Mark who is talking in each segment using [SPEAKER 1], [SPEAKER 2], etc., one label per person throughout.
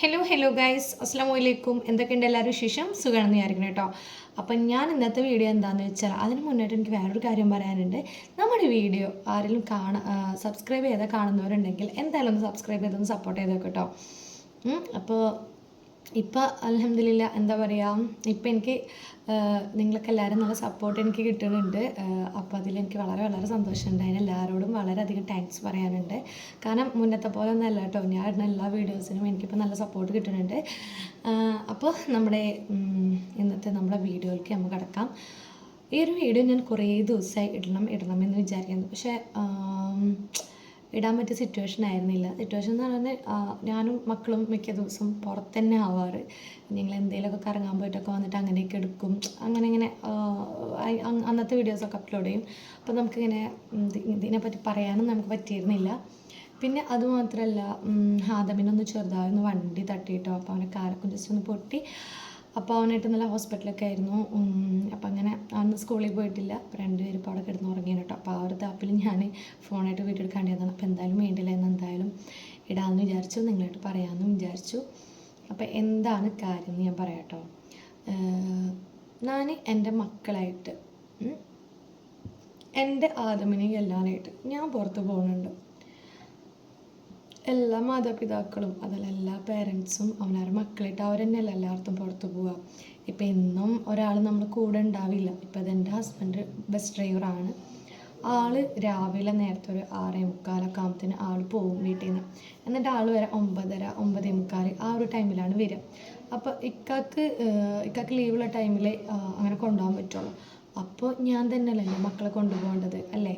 [SPEAKER 1] Hello hello guys അസ്സാം വലൈക്കും എന്തൊക്കെയുണ്ട് എല്ലാവരും വിശേഷം? സുഖമാണെന്ന് വിചാരിക്കണം കേട്ടോ. അപ്പം ഞാൻ ഇന്നത്തെ വീഡിയോ എന്താണെന്ന് വെച്ചാൽ അതിന് മുന്നായിട്ട് എനിക്ക് വേറൊരു കാര്യം പറയാനുണ്ട്. നമ്മുടെ വീഡിയോ ആരെങ്കിലും കാണ സബ്സ്ക്രൈബ് ചെയ്താൽ കാണുന്നവരുണ്ടെങ്കിൽ എന്തായാലും ഒന്ന് സബ്സ്ക്രൈബ് ചെയ്തൊന്ന് സപ്പോർട്ട് ചെയ്തോ കേട്ടോ. അപ്പോൾ ഇപ്പം അലഹമില്ല എന്താ പറയുക ഇപ്പം എനിക്ക് നിങ്ങൾക്ക് എല്ലാവരും നല്ല സപ്പോർട്ട് എനിക്ക് കിട്ടുന്നുണ്ട്. അപ്പോൾ അതിലെനിക്ക് വളരെ വളരെ സന്തോഷമുണ്ട്. അതിന് എല്ലാവരോടും വളരെയധികം താങ്ക്സ് പറയാനുണ്ട്. കാരണം മുന്നത്തെ പോലെ ഒന്നല്ല കേട്ടോ. ഞാൻ ഇടുന്ന എല്ലാ വീഡിയോസിനും എനിക്കിപ്പോൾ നല്ല സപ്പോർട്ട് കിട്ടുന്നുണ്ട്. അപ്പോൾ നമ്മുടെ ഇന്നത്തെ നമ്മുടെ വീഡിയോയിലേക്ക് നമുക്ക് കിടക്കാം. ഈ ഒരു വീഡിയോ ഞാൻ കുറേ ദിവസമായി ഇടണം ഇടണം എന്ന് വിചാരിക്കുന്നു. പക്ഷേ ഇടാൻ പറ്റിയ സിറ്റുവേഷൻ ആയിരുന്നില്ല. സിറ്റുവേഷൻ എന്ന് പറഞ്ഞാൽ ഞാനും മക്കളും മിക്ക ദിവസം പുറത്ത് തന്നെ ആവാറ് ഞങ്ങൾ എന്തെങ്കിലുമൊക്കെ കറങ്ങാൻ പോയിട്ടൊക്കെ വന്നിട്ട് അങ്ങനെയൊക്കെ എടുക്കും. അങ്ങനെ ഇങ്ങനെ അന്നത്തെ വീഡിയോസൊക്കെ അപ്ലോഡ് ചെയ്യും. അപ്പോൾ നമുക്കിങ്ങനെ ഇതിനെപ്പറ്റി പറയാനും നമുക്ക് പറ്റിയിരുന്നില്ല. പിന്നെ അതുമാത്രമല്ല ആദമിനൊന്ന് ചെറുതായൊന്ന് വണ്ടി തട്ടിയിട്ടോ അപ്പോൾ അവനെ കാരക്കും ജസ്റ്റ് ഒന്ന് പൊട്ടി. അപ്പോൾ അവനായിട്ട് നല്ല ഹോസ്പിറ്റലൊക്കെ ആയിരുന്നു. അപ്പം അങ്ങനെ അന്ന് സ്കൂളിൽ പോയിട്ടില്ല. അപ്പോൾ രണ്ടുപേരും ഇപ്പോൾ അവിടെ കിടന്ന് ഉറങ്ങിയാണ് കേട്ടോ. അപ്പോൾ ആ ഒരു താപ്പിൽ ഞാൻ ഫോണായിട്ട് വീട്ടിൽ കണ്ടിരുന്നതാണ് അപ്പോൾ എന്തായാലും വേണ്ടില്ല എന്ന് എന്തായാലും ഇടാമെന്ന് വിചാരിച്ചു. നിങ്ങളായിട്ട് പറയാമെന്നും വിചാരിച്ചു. അപ്പോൾ എന്താണ് കാര്യം എന്ന് ഞാൻ പറയാം കേട്ടോ. ഞാൻ എന്റെ മക്കളായിട്ട് എന്റെ ആദമിനെ എല്ലാനായിട്ട് ഞാൻ പുറത്ത് പോകുന്നുണ്ട്. എല്ലാ മാതാപിതാക്കളും അതല്ല എല്ലാ പേരൻസും അവനവരുടെ മക്കളായിട്ട് അവരെന്നെയല്ല എല്ലായിടത്തും പുറത്ത് പോവുക. ഇപ്പം എന്നും ഒരാൾ നമ്മൾ കൂടെ ഉണ്ടാവില്ല. ഇപ്പം അതെന്റെ ഹസ്ബൻഡ് ബസ് ഡ്രൈവറാണ് ആൾ രാവിലെ നേരത്തെ ഒരു ആറേ മുക്കാലൊക്കെ ആകുമ്പോഴത്തേന് ആൾ പോവും വീട്ടിൽ നിന്ന് എന്നിട്ട് ആൾ വരെ ഒമ്പതര ഒമ്പതേ മുക്കാൽ ആ ഒരു ടൈമിലാണ് വരിക. അപ്പോൾ ഇക്കാക്ക് ഇക്കാക്ക് ലീവുള്ള ടൈമിൽ അങ്ങനെ കൊണ്ടുപോകാൻ പറ്റുള്ളൂ. അപ്പോൾ ഞാൻ തന്നെയല്ലേ എന്റെ മക്കളെ കൊണ്ടുപോകേണ്ടത് അല്ലേ?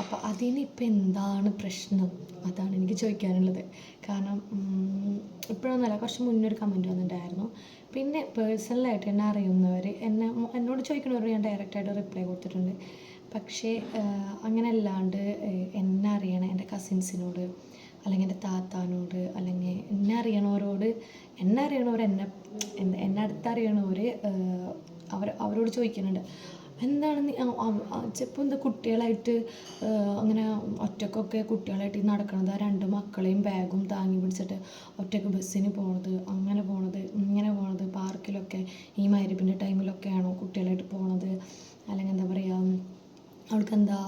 [SPEAKER 1] അപ്പോൾ അതിന് ഇപ്പം എന്താണ് പ്രശ്നം? അതാണ് എനിക്ക് ചോദിക്കാനുള്ളത്. കാരണം ഇപ്പോഴൊന്നുമല്ല കുറച്ച് മുന്നേ ഒരു കമന്റ് വന്നിട്ടുണ്ടായിരുന്നു. പിന്നെ പേഴ്സണലായിട്ട് എന്നെ അറിയുന്നവർ എന്നെ എന്നോട് ചോദിക്കുന്നവർ ഞാൻ ഡയറക്റ്റായിട്ട് റിപ്ലൈ കൊടുത്തിട്ടുണ്ട്. പക്ഷേ അങ്ങനെ അല്ലാണ്ട് എന്നെ അറിയണ എന്റെ കസിൻസിനോട് അല്ലെങ്കിൽ എന്റെ താത്താനോട് അല്ലെങ്കിൽ എന്നെ അറിയണവരോട് എന്നെ അറിയണവർ എന്നെ എന്നെ അടുത്തറിയണവർ അവർ അവരോട് ചോദിക്കുന്നുണ്ട്. എന്താണ് ചിലപ്പോൾ എന്താ കുട്ടികളായിട്ട് അങ്ങനെ ഒറ്റക്കൊക്കെ കുട്ടികളായിട്ട് നടക്കണത് ആ രണ്ട് മക്കളെയും ബാഗും താങ്ങി പിടിച്ചിട്ട് ഒറ്റയ്ക്ക് ബസ്സിന് പോണത് അങ്ങനെ പോണത് ഇങ്ങനെ പോണത് പാർക്കിലൊക്കെ ഈ മരുപ്പിന്റെ ടൈമിലൊക്കെയാണോ കുട്ടികളായിട്ട് പോണത്? അല്ലെങ്കിൽ എന്താ പറയുക അവൾക്ക് എന്താ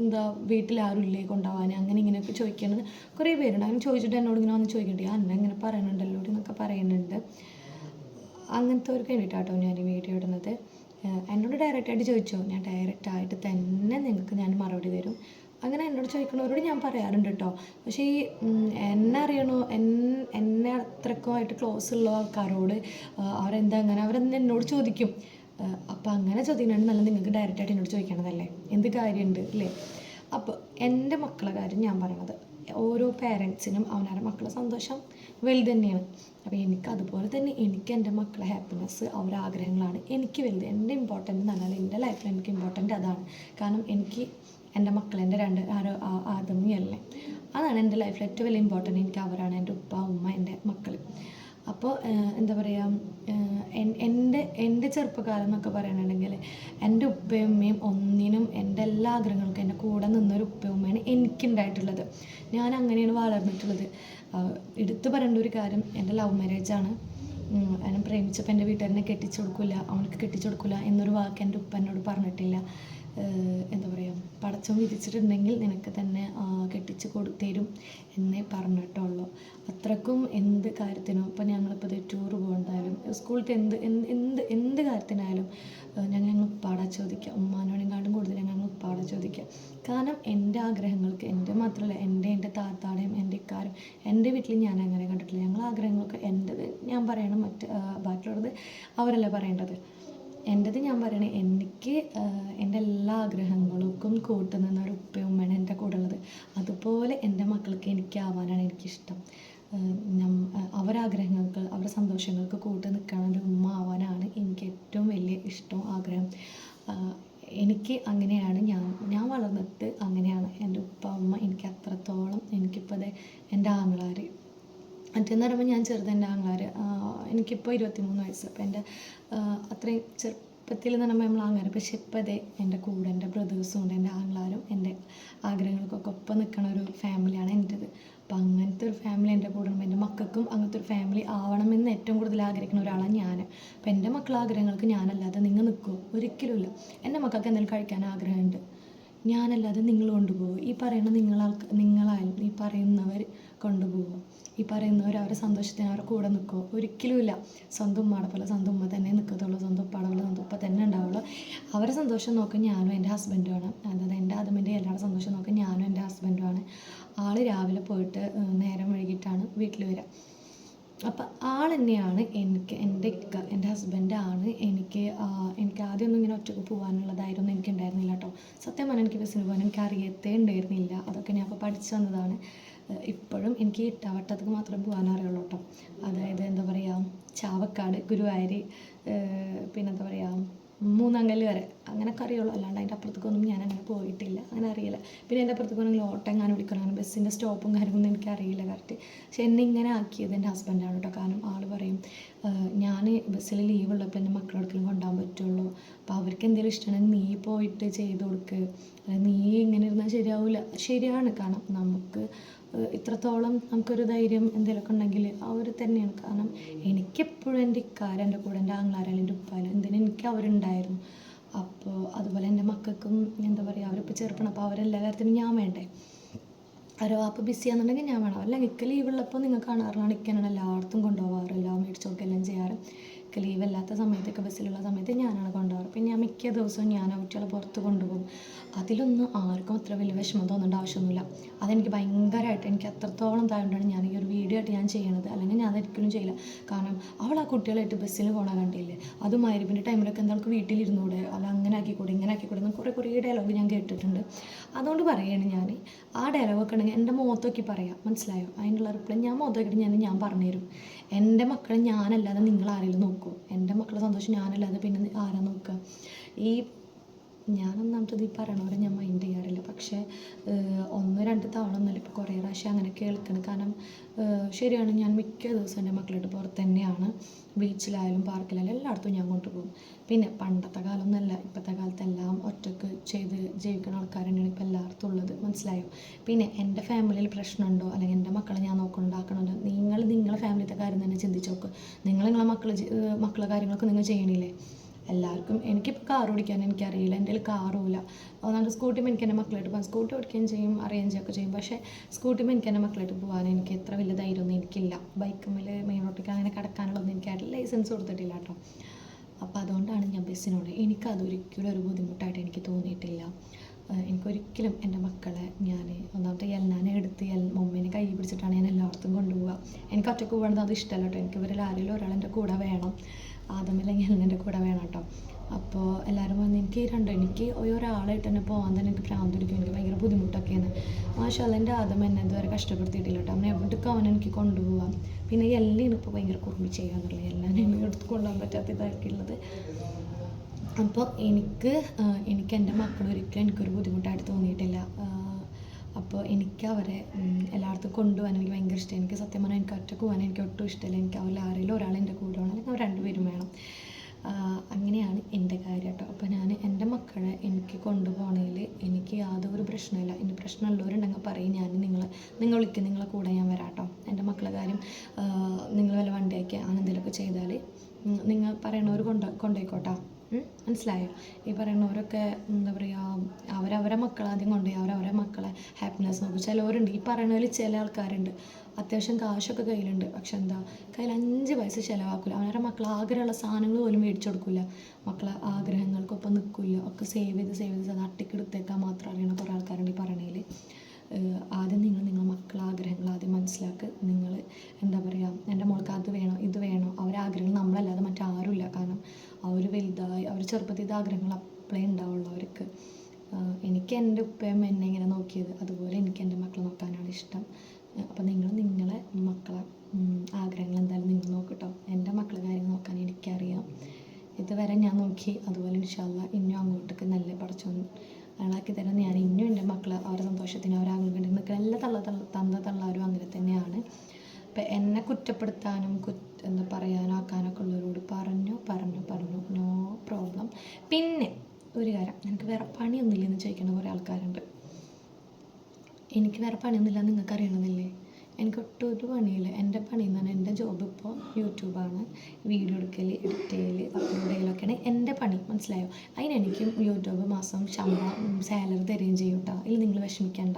[SPEAKER 1] എന്താ വീട്ടിൽ ആരും ഇല്ലേ കൊണ്ടുപോകാൻ അങ്ങനെ ഇങ്ങനെയൊക്കെ ചോദിക്കുന്നത് കുറേ പേരുണ്ട്. അങ്ങനെ ചോദിച്ചിട്ട് എന്നോട് ഇങ്ങനെ വന്ന് ചോദിക്കട്ടെ അന്ന ഇങ്ങനെ പറയുന്നുണ്ടല്ലോ എന്നൊക്കെ പറയുന്നുണ്ട്. അങ്ങനത്തെ ഒരു വേണ്ടിയിട്ടാട്ടോ ഞാൻ ഈ വീഡിയോ ഇടുന്നത്. എന്നോട് ഡയറക്റ്റായിട്ട് ചോദിച്ചോ? ഞാൻ ഡയറക്റ്റായിട്ട് തന്നെ നിങ്ങൾക്ക് ഞാൻ മറുപടി തരും. അങ്ങനെ എന്നോട് ചോദിക്കുന്നവരോട് ഞാൻ പറയാറുണ്ട് കേട്ടോ പക്ഷേ ഈ എന്നെ അറിയണോ എൻ എന്നെ അത്രക്കുമായിട്ട് ക്ലോസ് ഉള്ള ആൾക്കാരോട് അവരെന്താ അങ്ങനെ അവരെന്താ എന്നോട് ചോദിക്കും. അപ്പോൾ അങ്ങനെ ചോദിക്കാനാണ് നല്ല നിങ്ങൾക്ക് ഡയറക്റ്റായിട്ട് എന്നോട് ചോദിക്കണതല്ലേ? എന്ത് കാര്യമുണ്ട് അല്ലേ അപ്പോൾ എന്റെ മക്കളെ കാര്യം ഞാൻ പറയണത്. ഓരോ പേരൻസിനും അവനവരുടെ മക്കളെ സന്തോഷം. വലുത് തന്നെയാണ് അപ്പോൾ എനിക്ക് അതുപോലെ തന്നെ എനിക്ക് എന്റെ മക്കളെ ഹാപ്പിനെസ് അവരുടെ ആഗ്രഹങ്ങളാണ്. എനിക്ക് വലുത് എന്റെ ഇമ്പോർട്ടന്റ് എന്ന് പറഞ്ഞാൽ എന്റെ ലൈഫിൽ എനിക്ക് ഇമ്പോർട്ടന്റ് അതാണ്. കാരണം എനിക്ക് എന്റെ മക്കൾ എന്റെ രണ്ട് ആരോ ആദമിയല്ലേ അതാണ് എന്റെ ലൈഫിൽ ഏറ്റവും വലിയ ഇമ്പോർട്ടന്റ് എനിക്ക് അവരാണ് എന്റെ ഉപ്പ ഉമ്മ എന്റെ മക്കൾ അപ്പോൾ എന്താ പറയുക എന്റെ എന്റെ ചെറുപ്പകാലം എന്നൊക്കെ പറയുകയാണെങ്കിൽ എന്റെ ഉപ്പയും ഉമ്മയും ഒന്നിനും എന്റെ എല്ലാ ആഗ്രഹങ്ങൾക്കും എന്റെ കൂടെ നിന്നൊരു ഉപ്പയും ഉമ്മയാണ് എനിക്കുണ്ടായിട്ടുള്ളത്. ഞാൻ അങ്ങനെയാണ് വളർന്നിട്ടുള്ളത്. എടുത്തു പറയേണ്ട ഒരു കാര്യം എന്റെ ലവ് മാരേജാണ് അവനെ പ്രേമിച്ചപ്പോൾ എന്റെ വീട്ടുകാരനെ കെട്ടിച്ചു കൊടുക്കില്ല അവൾക്ക് കെട്ടിച്ചു കൊടുക്കില്ല എന്നൊരു വാക്ക് എന്റെ ഉപ്പ എന്നോട് പറഞ്ഞിട്ടില്ല. എന്താ പറയുക പടച്ചോൻ വിധിച്ചിട്ടുണ്ടെങ്കിൽ നിനക്ക് തന്നെ കെട്ടിച്ച് കൊടു എന്നേ പറഞ്ഞിട്ടുള്ളൂ. അത്രക്കും എന്ത് കാര്യത്തിനും ഇപ്പം ഞങ്ങളിപ്പോൾ ഇത് ടൂർ പോകുന്നതായാലും സ്കൂളിലത്തെ എന്ത് എന്ത് എന്ത് കാര്യത്തിനായാലും ഞങ്ങൾ ഞങ്ങൾ പാട ചോദിക്കുക. ഉമ്മാനോടെങ്കാണ്ടും കൂടുതൽ ഞങ്ങൾ പാട ചോദിക്കുക. കാരണം എന്റെ ആഗ്രഹങ്ങൾക്ക് എന്റെ മാത്രമല്ല എന്റെ എന്റെ താത്താടെയും എന്റെ ഇക്കാരും എന്റെ വീട്ടിൽ ഞാൻ അങ്ങനെ കണ്ടിട്ടില്ല. ഞങ്ങൾ ആഗ്രഹങ്ങൾക്ക് എന്റെത് ഞാൻ പറയണം മറ്റ് ബാക്കിയുള്ളത് അവരല്ല പറയേണ്ടത്. എന്റെത് ഞാൻ പറയണേ എനിക്ക് എന്റെ എല്ലാ ആഗ്രഹങ്ങൾക്കും കൂട്ട് നിന്ന ഒരു ഉപ്പയും ഉമ്മയാണ് എന്റെ കൂടെ ഉള്ളത്. അതുപോലെ എന്റെ മക്കൾക്ക് എനിക്കാവാനാണ് എനിക്കിഷ്ടം. അവരാഗ്രഹങ്ങൾക്ക് അവരുടെ സന്തോഷങ്ങൾക്ക് കൂട്ട് നിൽക്കണ ഒരു ഉമ്മ ആവാനാണ് എനിക്ക് ഏറ്റവും വലിയ ഇഷ്ടവും ആഗ്രഹം ആഹ്, എനിക്ക് അങ്ങനെയാണ് ഞാൻ ഞാൻ വളർന്നിട്ട് അങ്ങനെയാണ് എന്റെ ഉപ്പ ഉമ്മ എനിക്ക് അത്രത്തോളം എനിക്കിപ്പോൾ അതെ എന്റെ ആങ്ങളാർ മറ്റേന്ന് പറയുമ്പോൾ ഞാൻ ചെറുത് എന്റെ ആങ്ങളാർ എനിക്കിപ്പോൾ ഇരുപത്തിമൂന്ന് വയസ്സ്. അപ്പോൾ എന്റെ അത്രയും ചെറുപ്പത്തിൽ എന്ന് നമ്മൾ ആങ്ങളാർ പക്ഷെ ഇപ്പോൾ അതെ എന്റെ കൂടെ എന്റെ ബ്രദേഴ്സും ഉണ്ട് എന്റെ ആങ്ങളാരും എന്റെ ആഗ്രഹങ്ങൾക്കൊക്കെ ഒപ്പം നിൽക്കണ ഒരു ഫാമിലിയാണ് എന്റേത്. അപ്പം അങ്ങനത്തെ ഒരു ഫാമിലി എന്റെ കൂടെ എന്റെ മക്കൾക്കും അങ്ങനത്തെ ഒരു ഫാമിലി ആവണമെന്ന് ഏറ്റവും കൂടുതൽ ആഗ്രഹിക്കുന്ന ഒരാളാണ് ഞാൻ അപ്പം എന്റെ മക്കളുടെ ആഗ്രഹങ്ങൾക്ക് ഞാനല്ലാതെ നിങ്ങൾ നിൽക്കുമോ ഒരിക്കലുമില്ല എന്റെ മക്കൾക്ക് എന്തെങ്കിലും കഴിക്കാൻ ആഗ്രഹമുണ്ട്. ഞാനല്ലാതെ നിങ്ങൾ കൊണ്ടുപോകും. ഈ പറയുന്ന നിങ്ങളാൾ നിങ്ങളായി ഈ പറയുന്നവർ കൊണ്ടുപോകും. ഈ പറയുന്നവർ അവരുടെ സന്തോഷത്തിന് അവരുടെ കൂടെ നിൽക്കുമോ ഒരിക്കലുമില്ല സ്വന്തം ഉമ്മയുടെ പോലെ സ്വന്തം ഉമ്മ തന്നെ നിൽക്കത്തുള്ളൂ. സ്വന്തം ഉപ്പാടെ പോലെ സ്വന്തം ഉപ്പ തന്നെ ഉണ്ടാവുള്ളൂ. അവരെ സന്തോഷം നോക്കാൻ ഞാനും എന്റെ ഹസ്ബൻഡുമാണ്. അതായത് എന്റെ ആദമിന്റെ എല്ലാവരുടെ സന്തോഷം നോക്കാൻ ഞാനും എന്റെ ഹസ്ബൻഡുമാണ്. ആൾ രാവിലെ പോയിട്ട് നേരം വൈകിട്ടാണ് വീട്ടിൽ വരിക അപ്പം ആൾ തന്നെയാണ് എനിക്ക് എന്റെ ഇക്ക. ഹസ്ബൻഡാണ് എനിക്ക് എനിക്ക് ആദ്യമൊന്നും ഇങ്ങനെ ഒറ്റയ്ക്ക് പോകാനുള്ളതായിരുന്നു എനിക്ക് ഉണ്ടായിരുന്നില്ല കേട്ടോ. സത്യം പറഞ്ഞാൽ എനിക്ക് ബസ്സിന് പോകാൻ എനിക്ക് അറിയത്തേ ഉണ്ടായിരുന്നില്ല. അതൊക്കെ ഞാൻ അപ്പോൾ പഠിച്ചു വന്നതാണ്. ഇപ്പോഴും എനിക്ക് ഇട്ടാവട്ടത്തേക്ക് മാത്രമേ പോകാൻ അറിയുള്ളൂ കേട്ടോ. അതായത് എന്താ പറയുക ചാവക്കാട് ഗുരുവായൂർ പിന്നെന്താ പറയുക മൂന്നാങ്കല്ല് വരെ അങ്ങനെയൊക്കെ അറിയുള്ളൂ. അല്ലാണ്ട് അതിന്റെ അപ്പുറത്തേക്കൊന്നും ഞാൻ അങ്ങനെ പോയിട്ടില്ല. അറിയില്ല പിന്നെ എന്റെ അപ്പുറത്ത് പോകണമെങ്കിൽ ഓട്ടം എങ്ങാനും വിളിക്കണം ബസ്സിന്റെ സ്റ്റോപ്പും കാര്യമൊന്നും എനിക്കറിയില്ല കറക്റ്റ് പക്ഷെ എന്നെ ഇങ്ങനെ ആക്കിയത് എന്റെ ഹസ്ബൻഡാണ് കേട്ടോ. കാരണം ആൾ പറയും ഞാൻ ബസ്സിൽ ലീവ് ഉള്ളപ്പോൾ എന്റെ മക്കളെടുക്കലും കൊണ്ടുപോകാൻ പറ്റുള്ളൂ. അപ്പോൾ അവർക്ക് എന്തെങ്കിലും ഇഷ്ടമാണെങ്കിൽ നീ പോയിട്ട് ചെയ്ത് കൊടുക്ക്. നീ ഇങ്ങനെ ഇരുന്നാൽ ശരിയാവില്ല ശരിയാണ്. കാരണം നമുക്ക് ഇത്രത്തോളം നമുക്കൊരു ധൈര്യം എന്തെങ്കിലുമൊക്കെ ഉണ്ടെങ്കിൽ അവർ തന്നെയാണ്. കാരണം എനിക്കെപ്പോഴും എന്റെ ഇക്കാരന്റെ കൂടെ എന്റെ ആങ്ങളാരാലും എന്റെ ഉപ്പാലും എന്തിനും എനിക്ക് അവരുണ്ടായിരുന്നു. അപ്പോൾ അതുപോലെ എന്റെ മക്കൾക്കും എന്താ പറയുക അവരിപ്പോൾ ചെറുപ്പണം അപ്പോൾ അവരെല്ലാ കാര്യത്തിനും ഞാൻ വേണ്ടേ? അവരെ വാപ്പ ബിസിയാണെന്നുണ്ടെങ്കിൽ ഞാൻ വേണം. അല്ലെങ്കിൽ ഇക്ക ലീവ് ഉള്ളപ്പോൾ നിങ്ങൾ കാണാറുള്ളതാണ് ഇക്കനാണ് എല്ലായിടത്തും കൊണ്ടുപോകാറ് എല്ലാം മേടിച്ചു കൊടുക്കുക എല്ലാം ചെയ്യാറ്. ഇക്ക ലീവ് അല്ലാത്ത സമയത്തൊക്കെ ബസ്സിലുള്ള സമയത്ത് ഞാനാണ് കൊണ്ടുപോകാറ്. പിന്നെ ഞാൻ മിക്ക ദിവസവും ഞാൻ കുട്ടികളെ പുറത്ത് കൊണ്ടുപോകും. അതിലൊന്നും ആർക്കും അത്ര വലിയ വിഷമം തോന്നേണ്ട ആവശ്യമൊന്നുമില്ല. അതെനിക്ക് ഭയങ്കരമായിട്ട് എനിക്ക് അത്രത്തോളം തായതുകൊണ്ടാണ് ഞാൻ ഈ ഒരു വീഡിയോ ആയിട്ട് ഞാൻ ചെയ്യണത്. അല്ലെങ്കിൽ ഞാൻ അതൊരിക്കലും ചെയ്യില്ല. കാരണം അവൾ ആ കുട്ടികളായിട്ട് ബസ്സിൽ പോകണ കണ്ടില്ലേ? അത് മരുവിന്റെ ടൈമിലൊക്കെ എന്താൾക്ക് വീട്ടിലിരുന്നൂടെ? അല്ല അങ്ങനെ ആക്കിക്കൂടെ ഇങ്ങനെ ആക്കിക്കൂടെ എന്ന് കുറേ കുറേ ഡയലോഗ് ഞാൻ കേട്ടിട്ടുണ്ട്. അതുകൊണ്ട് പറയുകയാണ് ഞാൻ ആ ഡയലോഗൊക്കെ ഉണ്ടെങ്കിൽ എന്റെ മുഖത്തൊക്കെ പറയാം. മനസ്സിലായോ? അതിനുള്ള റിപ്ലൈ ഞാൻ മുഖത്തൊക്കെ ഞാൻ ഞാൻ പറഞ്ഞുതരും. എന്റെ മക്കളെ ഞാനല്ലാതെ നിങ്ങൾ ആരെങ്കിലും നോക്കുമോ എന്റെ മക്കളെ സന്തോഷം ഞാനല്ലാതെ പിന്നെ ആരാ നോക്കുക? ഈ ഞാനൊന്നാമത്തത് ഈ പറയണവരെ ഞാൻ മൈൻഡ് ചെയ്യാറില്ല. പക്ഷേ ഒന്നോ രണ്ട് തവണ ഒന്നല്ല ഇപ്പോൾ കുറേ പ്രാവശ്യം അങ്ങനെ കേൾക്കണം. കാരണം ശരിയാണ്. ഞാൻ മിക്ക ദിവസവും എന്റെ മക്കളുടെ പുറത്ത് തന്നെയാണ്. ബീച്ചിലായാലും പാർക്കിലായാലും എല്ലായിടത്തും ഞാൻ കൊണ്ടുപോകും. പിന്നെ പണ്ടത്തെ കാലമൊന്നുമല്ല. ഇപ്പോഴത്തെ കാലത്തെല്ലാം ഒറ്റയ്ക്ക് ചെയ്ത് ജീവിക്കുന്ന ആൾക്കാർ തന്നെയാണ് ഇപ്പോൾ എല്ലായിടത്തും ഉള്ളത്. മനസ്സിലായോ? പിന്നെ എന്റെ ഫാമിലിയിൽ പ്രശ്നമുണ്ടോ? അല്ലെങ്കിൽ എന്റെ മക്കളെ ഞാൻ നോക്കുന്നുണ്ടാക്കണുണ്ടോ? നിങ്ങൾ നിങ്ങളെ ഫാമിലിത്തെ കാര്യം തന്നെ ചിന്തിച്ച് നോക്ക്. നിങ്ങൾ നിങ്ങളെ മക്കളെ മക്കളെ കാര്യങ്ങളൊക്കെ നിങ്ങൾ ചെയ്യണില്ലേ? എല്ലാവർക്കും എനിക്കിപ്പോൾ കാർ ഓടിക്കാൻ എനിക്കറിയില്ല. എന്റെ കയ്യിൽ കാറുമില്ല ഒന്നാമത് സ്കൂട്ടിയും എനിക്ക് എന്റെ മക്കളായിട്ട് പോകാൻ സ്കൂട്ടി ഓടിക്കുകയും ചെയ്യും അറേഞ്ച് ചെയ്യുകയൊക്കെ ചെയ്യും. പക്ഷേ സ്കൂട്ടിയും എനിക്ക് എന്റെ മക്കളായിട്ട് പോകാൻ എനിക്ക് എത്ര വലിയ ധൈര്യമൊന്നും എനിക്കില്ല. ബൈക്കുമ്മിൽ മെയിൻ റോട്ടിലേക്ക് അങ്ങനെ കിടക്കാനുള്ളതൊന്നും എനിക്കായിട്ട് ലൈസൻസ് കൊടുത്തിട്ടില്ല കേട്ടോ. അപ്പോൾ അതുകൊണ്ടാണ് ഞാൻ ബസ്സിനോട് എനിക്കതൊരിക്കലും ഒരു ബുദ്ധിമുട്ടായിട്ട് എനിക്ക് തോന്നിയിട്ടില്ല. എനിക്കൊരിക്കലും എന്റെ മക്കളെ ഞാൻ ഒന്നാമത്തെ എല്ലാനെ എടുത്ത് എൽ മമ്മീനെ കൈ പിടിച്ചിട്ടാണ് ഞാൻ എല്ലായിടത്തും കൊണ്ടുപോവുക. എനിക്ക് ഒറ്റയ്ക്ക് പോകണത് അത് ഇഷ്ടമല്ല കേട്ടോ. എനിക്ക് ഇവരിൽ ആരെങ്കിലും ഒരാൾ എന്റെ കൂടെ വേണം. ആദ്യമല്ലെങ്കിൽ എന്റെ കൂടെ വേണം കേട്ടോ. അപ്പോൾ എല്ലാവരും വന്ന് എനിക്ക് രണ്ട് എനിക്ക് ഒരാളായിട്ട് തന്നെ പോകാൻ തന്നെ എനിക്ക് ഭ്രാന്ത് പിടിക്കും. എനിക്ക് ഭയങ്കര ബുദ്ധിമുട്ടൊക്കെയാണ്. മാഷല്ല എന്റെ ആദ്യം എന്നെ ഇതുവരെ കഷ്ടപ്പെടുത്തിയിട്ടില്ല കേട്ടോ. അവനെ എവിടേക്കും അവൻ എനിക്ക് കൊണ്ടുപോകാം പിന്നെ എല്ലാം ഇപ്പോൾ ഭയങ്കര കുറുമ്പി ചെയ്യാന്നുള്ളത്. എല്ലാം എന്നെ എടുത്ത് കൊണ്ടുപോകാൻ പറ്റാത്ത ഇതാക്കിയുള്ളത് അപ്പോൾ എനിക്ക് എനിക്ക് എന്റെ മക്കളൊരിക്കലും എനിക്കൊരു ബുദ്ധിമുട്ടായിട്ട് തോന്നിയിട്ടില്ല. അപ്പോൾ എനിക്ക് അവരെ എല്ലായിടത്തും കൊണ്ടുപോകാൻ എനിക്ക് ഭയങ്കര ഇഷ്ടം. എനിക്ക് സത്യം പറഞ്ഞാൽ എനിക്ക് ഒറ്റയ്ക്ക് പോകാൻ എനിക്ക് ഒട്ടും ഇഷ്ടമില്ല. എനിക്ക് അവരിൽ ആരെങ്കിലും ഒരാൾ എന്റെ കൂടെ വേണം അല്ലെങ്കിൽ അവർ രണ്ടുപേരും വേണം. അങ്ങനെയാണ് എന്റെ കാര്യം കേട്ടോ. അപ്പോൾ ഞാൻ എന്റെ മക്കളെ എനിക്ക് കൊണ്ടുപോകണമെങ്കിൽ എനിക്ക് യാതൊരു പ്രശ്നമില്ല. എന്റെ പ്രശ്നമുള്ളവരുണ്ടെങ്കിൽ പറയും ഞാൻ നിങ്ങൾ നിങ്ങൾ വിളിക്കും നിങ്ങളെ കൂടെ ഞാൻ വരാം കേട്ടോ. എന്റെ മക്കളെ കാര്യം നിങ്ങൾ വല്ല വണ്ടിയൊക്കെ അങ്ങനെ എന്തെങ്കിലുമൊക്കെ ചെയ്താൽ നിങ്ങൾ പറയണവർ കൊണ്ട് കൊണ്ടുപോയിക്കോട്ടാ? മനസ്സിലായോ? ഈ പറയുന്നവരൊക്കെ എന്താ പറയുക അവരവരെ മക്കളെ ആദ്യം കൊണ്ടുപോയി അവരവരെ മക്കളെ ഹാപ്പിനെസ് നോക്കും. ചിലവരുണ്ട് ഈ പറയുന്നതിൽ ചില ആൾക്കാരുണ്ട്. അത്യാവശ്യം കാശൊക്കെ കയ്യിലുണ്ട്. പക്ഷെ എന്താ കയ്യിൽ അഞ്ച് പൈസ ചിലവാക്കില്ല അവരുടെ മക്കളെ ആഗ്രഹമുള്ള സാധനങ്ങൾ പോലും മേടിച്ചു കൊടുക്കില്ല മക്കളെ ആഗ്രഹങ്ങൾക്കൊപ്പം നിൽക്കില്ല ഒക്കെ സേവ് ചെയ്ത് സേവ് ചെയ്ത് തട്ടിക്കെടുത്തേക്കാൻ മാത്രം അറിയണ കുറേ ആൾക്കാരുണ്ട് ഈ പറയണതിൽ ആദ്യം നിങ്ങൾ നിങ്ങളുടെ മക്കളെ ആഗ്രഹങ്ങൾ ആദ്യം മനസ്സിലാക്കുക നിങ്ങൾ എന്താ പറയുക എന്റെ മോൾക്ക് അത് വേണോ ഇത് വേണോ? അവരെ ആഗ്രഹങ്ങൾ നമ്മളല്ലാതെ മറ്റാരുമില്ല. കാരണം അവർ വലുതായി അവർ ചെറുപ്പത്തിൽ ആഗ്രഹങ്ങൾ അപ്പോഴേ ഉണ്ടാവുള്ളൂ അവർക്ക്. എനിക്ക് എന്റെ ഉപ്പയും എന്നെ ഇങ്ങനെ നോക്കിയത്. അതുപോലെ എനിക്ക് എന്റെ മക്കളെ നോക്കാനാണ് ഇഷ്ടം. അപ്പോൾ നിങ്ങൾ നിങ്ങളെ മക്കളെ ആഗ്രഹങ്ങൾ എന്തായാലും നിങ്ങൾ നോക്കട്ടോ. എന്റെ മക്കളെ കാര്യം നോക്കാൻ എനിക്കറിയാം. ഇതുവരെ ഞാൻ നോക്കി. അതുപോലെ ഇൻഷാല്ല ഇനിയും അങ്ങോട്ടേക്ക് നല്ല പഠിച്ചോന്ന് അയാളാക്കി തരാൻ ഞാൻ ഇനിയും എന്റെ മക്കളെ അവരുടെ സന്തോഷത്തിന് അവരാഗ്രഹം വേണ്ടി നിൽക്കുന്ന എല്ലാ തള്ള തള്ള തന്ന തള്ളാരും അങ്ങനെ തന്നെയാണ്. അപ്പം എന്നെ കുറ്റപ്പെടുത്താനും കുറ്റ എന്താ പറയാനോ ആക്കാനൊക്കെ ഉള്ളവരോട് പറഞ്ഞു പറഞ്ഞു പറഞ്ഞു. നോ പ്രോബ്ലം പിന്നെ ഒരു കാര്യം എനിക്ക് വേറെ പണിയൊന്നുമില്ലെന്ന് ചോദിക്കുന്ന കുറേ ആൾക്കാരുണ്ട്. എനിക്ക് വേറെ പണിയൊന്നുമില്ല നിങ്ങൾക്ക് അറിയണമെന്നില്ലേ? എനിക്ക് ഒട്ടും ഒരു പണിയില്ല. എന്റെ പണി എന്ന് പറഞ്ഞാൽ എന്റെ ജോബ് ഇപ്പോൾ യൂട്യൂബാണ്. വീഡിയോ എടുക്കൽ എഡിറ്റ് ചെയ്യൽ അപ്ലോഡ് ചെയ്യലൊക്കെയാണ് എന്റെ പണി മനസ്സിലായോ? അതിനെനിക്കും യൂട്യൂബ് മാസം ശമ്പളം സാലറി തരികയും ചെയ്യും കേട്ടോ. ഇതിൽ നിങ്ങൾ വിഷമിക്കേണ്ട.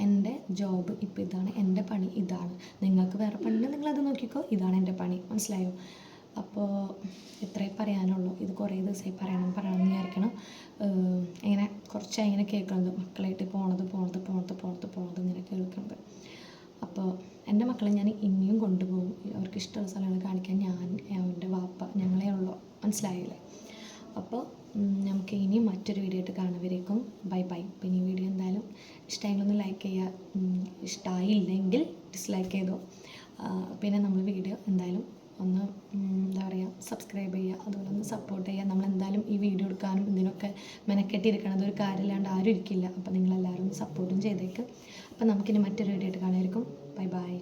[SPEAKER 1] എന്റെ ജോബ് ഇപ്പോൾ ഇതാണ്. എന്റെ പണി ഇതാണ്. നിങ്ങൾക്ക് വേറെ പണിയുണ്ടെങ്കിൽ നിങ്ങളത് നോക്കിക്കോ. ഇതാണ് എന്റെ പണി. മനസ്സിലായോ? അപ്പോൾ ഇത്രേ പറയാനുള്ളൂ. ഇത് കുറേ ദിവസമായി പറയണം പറയണം വിചാരിക്കണം. ഇങ്ങനെ കുറച്ചായി ഇങ്ങനെ കേൾക്കുന്നത് മക്കളായിട്ട് പോണത് പോണത് പോണത് പോണത് പോണത് ഇങ്ങനെ കേൾക്കുന്നത് അപ്പോൾ എന്റെ മക്കളെ ഞാൻ ഇനിയും കൊണ്ടുപോകും. അവർക്ക് ഇഷ്ടമുള്ള സ്ഥലങ്ങൾ കാണിക്കാൻ ഞാൻ അവന്റെ വാപ്പ ഞങ്ങളേ ഉള്ളൂ. മനസ്സിലായില്ലേ? അപ്പോൾ നമുക്ക് ഇനി മറ്റൊരു വീഡിയോ ആയിട്ട് കാണുവരേക്കും ബൈ ബൈ പിന്നെ ഈ വീഡിയോ എന്തായാലും ഇഷ്ടമായെങ്കിലൊന്ന് ലൈക്ക് ചെയ്യുക. ഇഷ്ടമായില്ലെങ്കിൽ ഡിസ്ലൈക്ക് ചെയ്തോ. പിന്നെ നമ്മൾ വീഡിയോ എന്തായാലും ഒന്ന് എന്താ പറയുക സബ്സ്ക്രൈബ് ചെയ്യുക. അതുപോലെ ഒന്ന് സപ്പോർട്ട് ചെയ്യുക. നമ്മൾ എന്തായാലും ഈ വീഡിയോ എടുക്കാനും ഇതിനൊക്കെ മെനക്കെട്ടിരിക്കണത് ഒരു കാര്യമില്ലാണ്ട് ആരും ഇരിക്കില്ല. അപ്പോൾ നിങ്ങളെല്ലാവരും സപ്പോർട്ടും ചെയ്തേക്ക്. അപ്പോൾ നമുക്കിനി മറ്റൊരു വീഡിയോ ആയിട്ട് കാണുമായിരിക്കും ബൈ ബൈ